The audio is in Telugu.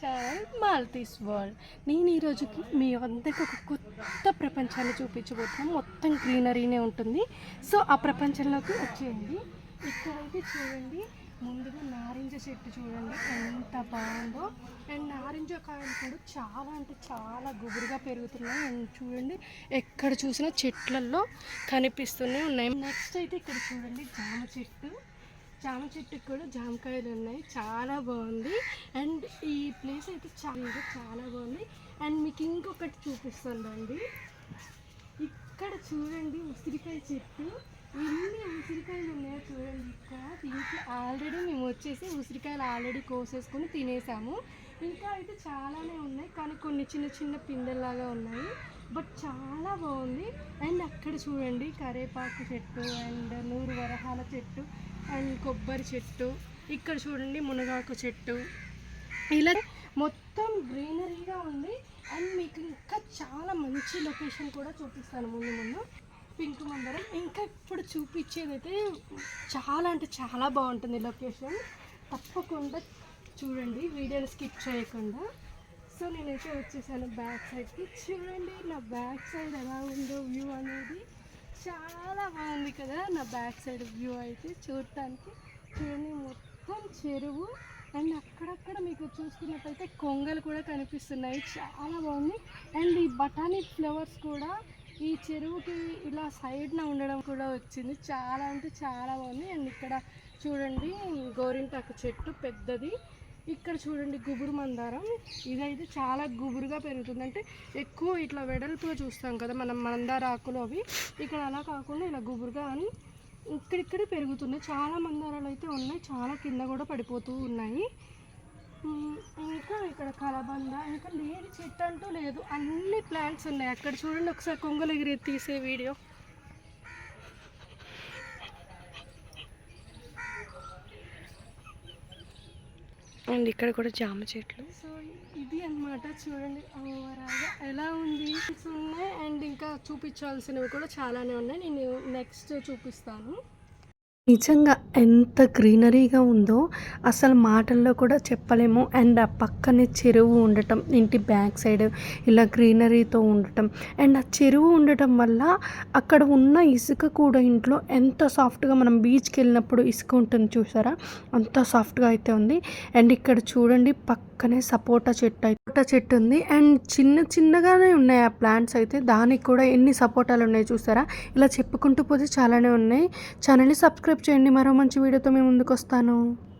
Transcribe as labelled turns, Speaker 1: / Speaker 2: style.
Speaker 1: ఛానల్ మాల్తీస్ వరల్డ్ నేను ఈరోజుకి మీ అందరికి ఒక కొత్త ప్రపంచాన్ని చూపించబోతున్నాను మొత్తం గ్రీనరీనే ఉంటుంది. సో ఆ ప్రపంచంలోకి వచ్చేయండి. ఇక్కడైతే చూడండి. ముందుగా నారింజ చెట్టు చూడండి. ఎంత బాగుందో. అండ్ నారింజ కాయలు కూడా చాలా అంటే చాలా గుబురుగా పెరుగుతున్నాయి. అండ్ చూడండి ఎక్కడ చూసినా చెట్లల్లో కనిపిస్తూనే ఉన్నాయి. నెక్స్ట్ అయితే ఇక్కడ చూడండి జామ చెట్టు. జామ చెట్టుకి కూడా జామకాయలు ఉన్నాయి. చాలా బాగుంది. అండ్ ఈ ప్లేస్ అయితే చాలా చాలా బాగుంది. అండ్ మీకు ఇంకొకటి చూపిస్తుందండి అండి. ఇక్కడ చూడండి ఉసిరికాయ చెట్టు. ఎన్ని ఉసిరికాయలు ఉన్నాయో చూడండి ఇక్కడ. దీంట్లో ఆల్రెడీ మేము వచ్చేసి ఉసిరికాయలు ఆల్రెడీ కోసేసుకొని తినేసాము. ఇంకా అయితే చాలానే ఉన్నాయి. కానీ కొన్ని చిన్న చిన్న పిందెల్లాగా ఉన్నాయి. బట్ చాలా బాగుంది. అండ్ అక్కడ చూడండి కరేపాకు చెట్టు అండ్ నూరు వరహాల చెట్టు. అండ్ కొబ్బరి చెట్టు. ఇక్కడ చూడండి మునగాకు చెట్టు. ఇలా మొత్తం గ్రీనరీగా ఉంది. అండ్ మీకు ఇంకా చాలా మంచి లొకేషన్ కూడా చూపిస్తాను ముందు ముందు. పింక్ మందరం. ఇంకా ఇప్పుడు చూపించేది అయితే చాలా అంటే చాలా బాగుంటుంది లొకేషన్. తప్పకుండా చూడండి. వీడియోని స్కిప్ చేయకుండా. సో నేనైతే వచ్చేసాను బ్యాక్ సైడ్కి. చూడండి నా బ్యాక్ సైడ్ ఎలా ఉందో వ్యూ అనేది. చాలా బాగుంది కదా నా బ్యాక్ సైడ్ వ్యూ అయితే చూడటానికి. చూడండి మొత్తం చెరువు. అండ్ అక్కడక్కడ మీకు చూసుకున్నట్టయితే కొంగలు కూడా కనిపిస్తున్నాయి. చాలా బాగుంది. అండ్ ఈ బఠానీ ఫ్లవర్స్ కూడా ఈ చెరువుకి ఇలా సైడ్న ఉండడం కూడా వచ్చింది. చాలా అంటే చాలా బాగుంది. అండ్ ఇక్కడ చూడండి గోరింటాకు చెట్టు పెద్దది. ఇక్కడ చూడండి గుబురు మందారం. ఇదైతే చాలా గుబురుగా పెరుగుతుంది. అంటే ఎక్కువ ఇట్లా వెడల్పుగా చూస్తాం కదా మనం మందార ఆకులు అవి. ఇక్కడ అలా కాకుండా ఇలా గుబురుగా అని ఇక్కడిక్కడే పెరుగుతున్నాయి. చాలా మందారాలు అయితే ఉన్నాయి. చాలా కింద కూడా పడిపోతూ ఉన్నాయి. ఇంకా ఇక్కడ కలబంద. ఇంకా లేని చెట్టు అంటూ లేదు. అన్ని ప్లాంట్స్ ఉన్నాయి. అక్కడ చూడండి ఒకసారి కొంగలు ఎగిరి తీసే వీడియో. అండ్ ఇక్కడ కూడా జామ చెట్లు. సో ఇది అన్నమాట చూడండి. ఎలా ఉంది? ఉన్నాయి. అండ్ ఇంకా చూపించాల్సినవి కూడా చాలానే ఉన్నాయి. నేను నెక్స్ట్ చూపిస్తాను. నిజంగా ఎంత గ్రీనరీగా ఉందో అసలు మాటల్లో కూడా చెప్పలేము. అండ్ ఆ పక్కనే చెరువు ఉండటం ఇంటి బ్యాక్ సైడ్ ఇలా గ్రీనరీతో ఉండటం. అండ్ ఆ చెరువు ఉండటం వల్ల అక్కడ ఉన్న ఇసుక కూడా ఇంట్లో ఎంత సాఫ్ట్గా మనం బీచ్కి వెళ్ళినప్పుడు ఇసుక ఉంటుంది చూసారా? అంత సాఫ్ట్గా అయితే ఉంది. అండ్ ఇక్కడ చూడండి పక్కనే సపోటా చెట్టు అయితే సపోటా చెట్టు ఉంది. అండ్ చిన్న చిన్నగానే ఉన్నాయి ఆ ప్లాంట్స్ అయితే. దానికి కూడా ఎన్ని సపోటాలు ఉన్నాయి చూసారా? ఇలా చెప్పుకుంటూ పోతే చాలానే ఉన్నాయి. ఛానల్ని సబ్స్క్రైబ్ చేయండి. మరో మంచి వీడియోతో మేము ముందుకు వస్తాను